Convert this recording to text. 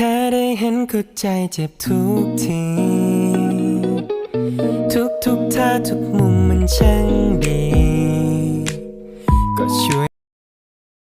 แค่ได้เห็นก็ใจเจ็บทุกที ทุกทุกท่าทุกมุมมันช่างดี ก็ช่วย